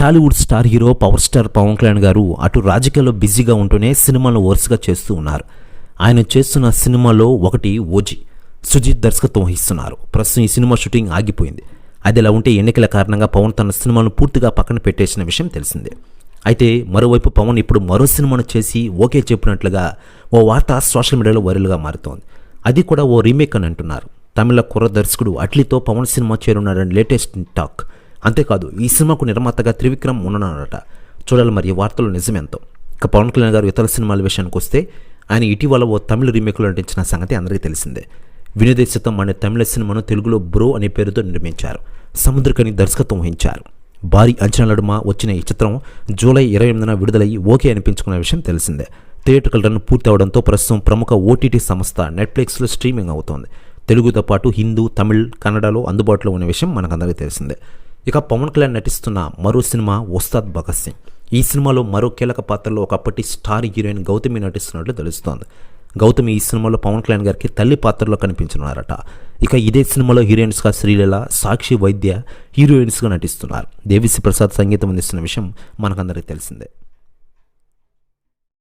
Tollywood star hero power star Pawan Kalyan garu అటు రాజకీయాల్లో బిజీగా ఉంటూనే సినిమాలు వరుసగా చేస్తూ ఉన్నారు. ఆయన చేస్తున్న సినిమాలో ఒకటి ఓజీ. సుజిత్ దర్శకత్వం వహిస్తున్నారు. ప్రస్తుతం ఈ సినిమా షూటింగ్ ఆగిపోయింది. అది ఎలా ఉంటే ఎన్నికల కారణంగా పవన్ తన సినిమాను పూర్తిగా పక్కన పెట్టేసిన విషయం తెలిసిందే. అయితే మరోవైపు పవన్ ఇప్పుడు మరో సినిమాను చేసి ఓకే చెప్పినట్లుగా ఓ వార్త సోషల్ మీడియాలో వైరల్గా మారుతోంది. అది కూడా ఓ రీమేక్ అని అంటున్నారు. తమిళ కుర్ర దర్శకుడు అట్లీతో పవన్ సినిమా చేరున్నాడని లేటెస్ట్ టాక్. అంతేకాదు ఈ సినిమాకు నిర్మాతగా త్రివిక్రమ్ ఉన్నాడట చూడాలి మరి వార్తలు నిజమెంతో. ఇక పవన్ కళ్యాణ్ గారు ఇతర సినిమాల విషయానికి వస్తే ఆయన ఇటీవల ఓ తమిళ రీమేక్లో నటించిన సంగతి అందరికీ తెలిసిందే. వినోదేశితం అనే తమిళ సినిమాను తెలుగులో బ్రో అనే పేరుతో నిర్మించారు. సముద్రకని దర్శకత్వం వహించారు. భారీ అంచనాలడుమ వచ్చిన ఈ చిత్రం జూలై ఇరవై ఎనిమిదిన విడుదలయ్యి ఓకే అనిపించుకున్న విషయం తెలిసిందే. థియేటర్కల్ రన్ పూర్తి అవడంతో ప్రస్తుతం ప్రముఖ ఓటీటీ సంస్థ నెట్ఫ్లిక్స్లో స్ట్రీమింగ్ అవుతోంది. తెలుగుతో పాటు హిందూ తమిళ్ కన్నడలో అందుబాటులో ఉన్న విషయం మనకందరికీ తెలిసిందే. ఇక పవన్ కళ్యాణ్ నటిస్తున్న మరో సినిమా ఉస్తాద్ భగత్ సింగ్. ఈ సినిమాలో మరో కీలక పాత్రలో ఒకప్పటి స్టార్ హీరోయిన్ గౌతమి నటిస్తున్నట్లు తెలుస్తోంది. గౌతమి ఈ సినిమాలో పవన్ కళ్యాణ్ గారికి తల్లి పాత్రలో కనిపించనున్నారట. ఇక ఇదే సినిమాలో హీరోయిన్స్గా శ్రీలీల సాక్షి వైద్య హీరోయిన్స్గా నటిస్తున్నారు. దేవిశ్రీ ప్రసాద్ సంగీతం అందిస్తున్న విషయం మనకందరికీ తెలిసిందే.